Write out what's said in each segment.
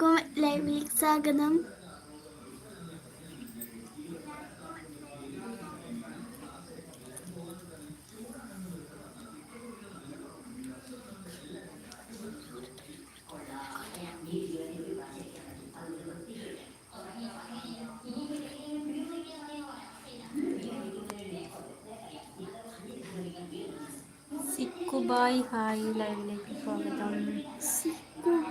എല്ലാവർക്കും ലൈവിലേക്ക് സ്വാഗതം സിക്കുബായ് ഹായ് ലൈവിലേക്ക് സ്വാഗതം ഗുഡ്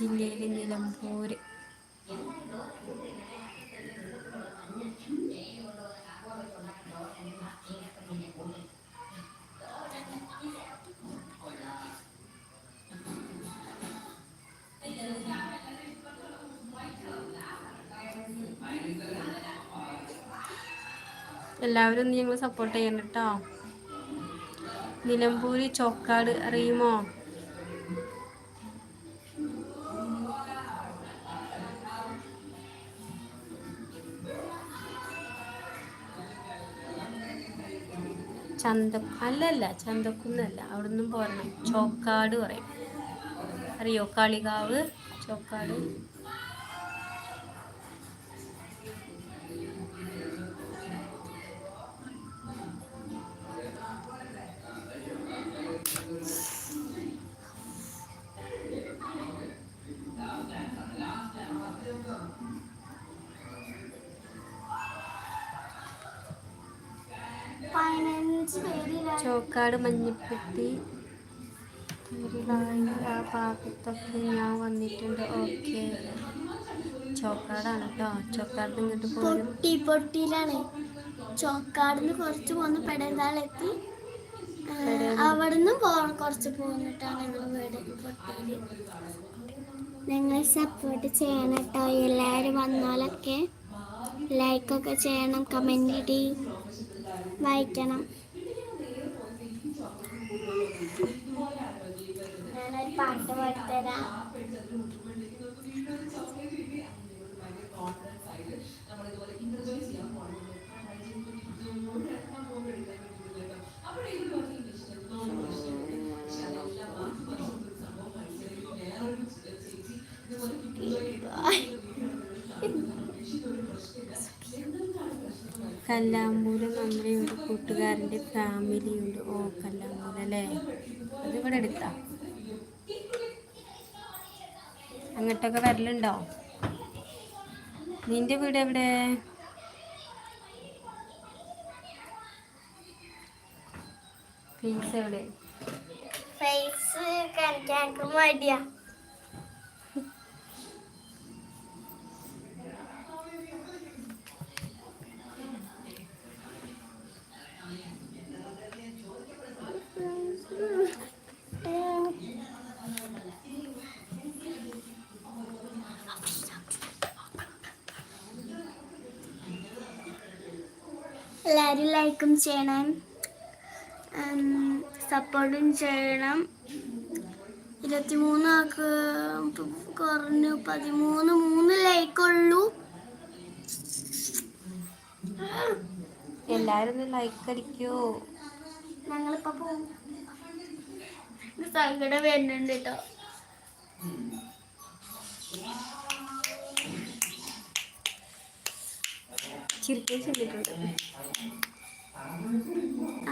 ജില്ലയിലെ നിലമ്പൂര്. എല്ലാവരും ഒന്ന് ഞങ്ങൾ സപ്പോർട്ട് ചെയ്യണം കേട്ടോ നിലമ്പൂര് ചോക്കാട് അറിയുമോ? ചന്ത അല്ലല്ല ചന്തക്കുന്നല്ല അവിടുന്ന് പോരണം. ചോക്കാട് പറയും. അറിയോ? കാളികാവ് ചോക്കാട്. ചോക്കാട് മഞ്ഞപ്പെട്ടി. ആ ഭാഗത്തൊക്കെ ഞാൻ വന്നിട്ടുണ്ട്. ഓക്കെ. ചോക്കാടാണ് കേട്ടോ ചോക്കാട് ഇങ്ങോട്ട് പൊട്ടി പൊട്ടിയിലാണ്. ചോക്കാടിന് കുറച്ച് പോന്ന് പെടന്താളെത്തി അവിടുന്ന് പോ കുറച്ച് പോന്നിട്ടാണ് ഞങ്ങൾ വീട് പൊട്ടിയിൽ നിങ്ങൾ സപ്പോർട്ട് ചെയ്യണം കേട്ടോ എല്ലാവരും വന്നാലൊക്കെ. ലൈക്കൊക്കെ ചെയ്യണം. കമന്റ് ഇടി. വായിക്കണം ഞാനൊരു പാട്ട് പാടിത്തരാം. കല്ലാമ്പൂര് നമ്മുടെ ഒരു കൂട്ടുകാരന്റെ ഫാമിലി ഉണ്ട്. ഓ കല്ലാമ്പൂര് അല്ലേ? അത് ഇവിടെ എടുത്താ. അങ്ങോട്ടൊക്കെ വരലുണ്ടോ? നിന്റെ വീട് എവിടെ? ഫീസ് എവിടെ? ഫേസ് കാണിക്കാൻ മടിയാ. എല്ലാവരും ലൈക്കും ചെയ്യണം സപ്പോർട്ടും ചെയ്യണം. ഇരുപത്തിമൂന്ന് ആൾക്ക് കുറഞ്ഞു. പതിമൂന്ന് മൂന്ന് ലൈക്കുള്ളൂ. എല്ലാരും ലൈക്ക് അടിക്കൂ. ഞങ്ങളിപ്പോ പോകും സങ്കടം വരുന്നുണ്ട് കേട്ടോ ചിരിക്കാൻ ചെല്ലിട്ടുണ്ട്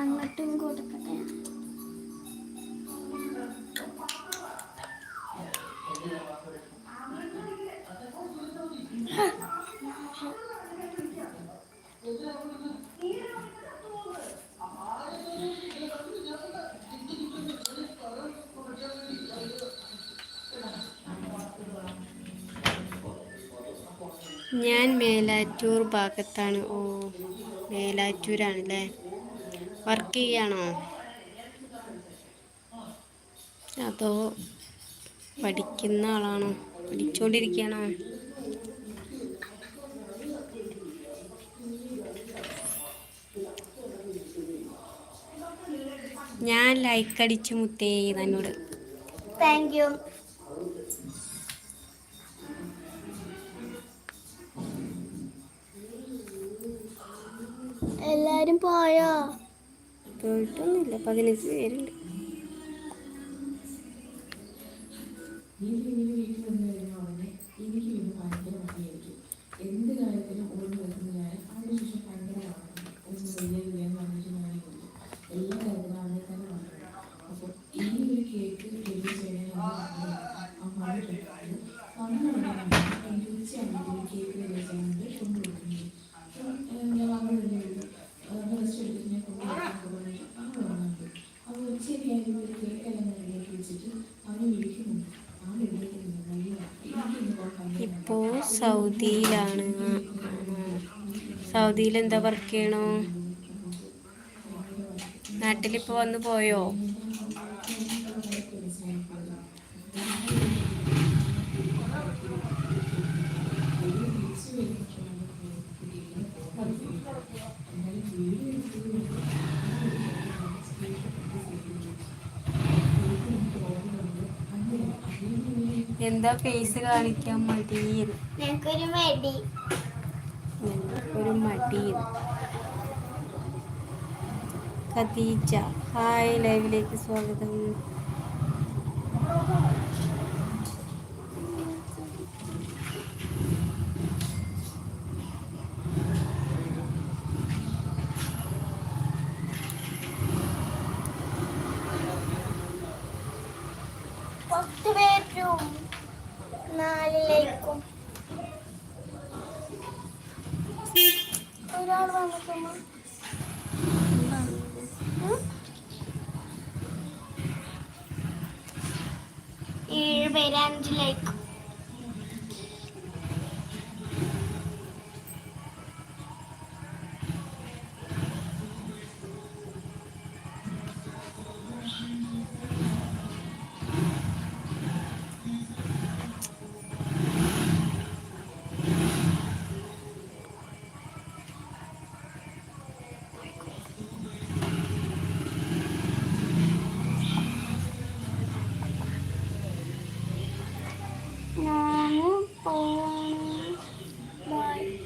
അങ്ങോട്ടും കൊടുക്കട്ടെ. മേലാറ്റൂർ ഭാഗത്താണ്. ഓ മേലാറ്റൂരാണല്ലേ? വർക്ക് ചെയ്യാണോ? അതോ പഠിക്കുന്ന ആളാണോ? പഠിച്ചുകൊണ്ടിരിക്കുകയാണോ ഞാൻ ലൈക്ക് അടിച്ചു മുത്തേ തന്നോട്. താങ്ക് യു എല്ലാരും പോയോ? പോയിട്ടൊന്നുമില്ല. പതിനഞ്ച് പേരുണ്ട്. സൗദിയിലാണ്. സൗദിയിൽ എന്താ വർക്ക് ചെയ്യണോ നാട്ടിലിപ്പോൾ വന്നു പോയോ എന്താ ഫേസ് കാണിക്കാൻ മടിയിൽ ഞങ്ങൾക്കൊരു മടി. ഒരു മടിയിൽ ഖദീജ ഹായ് ലൈവിലേക്ക് സ്വാഗതം. Selamünaleyküm. Öyle alalım o zaman. Hı? İyi, beğendilik. Bye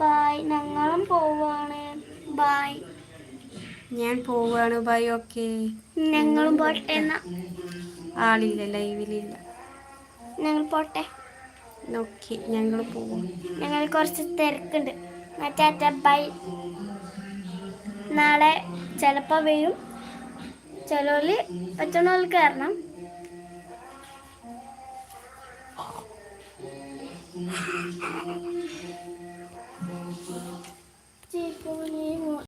bye ഞങ്ങളും പോവാണ്. ബായ് ഞാൻ പോവാണ്. ബൈ. ഓക്കെ. ഞങ്ങളും പോട്ടെ എന്നാ. ആളില്ല. ലൈവിലില്ല. ഞങ്ങൾ പോട്ടെ. ഓക്കെ. ഞങ്ങൾ പോവാം. ഞങ്ങൾ കുറച്ച് തിരക്കുണ്ട്. മറ്റേ ബൈ. നാളെ ചിലപ്പോൾ വരും. ചിലവര് Птичка мені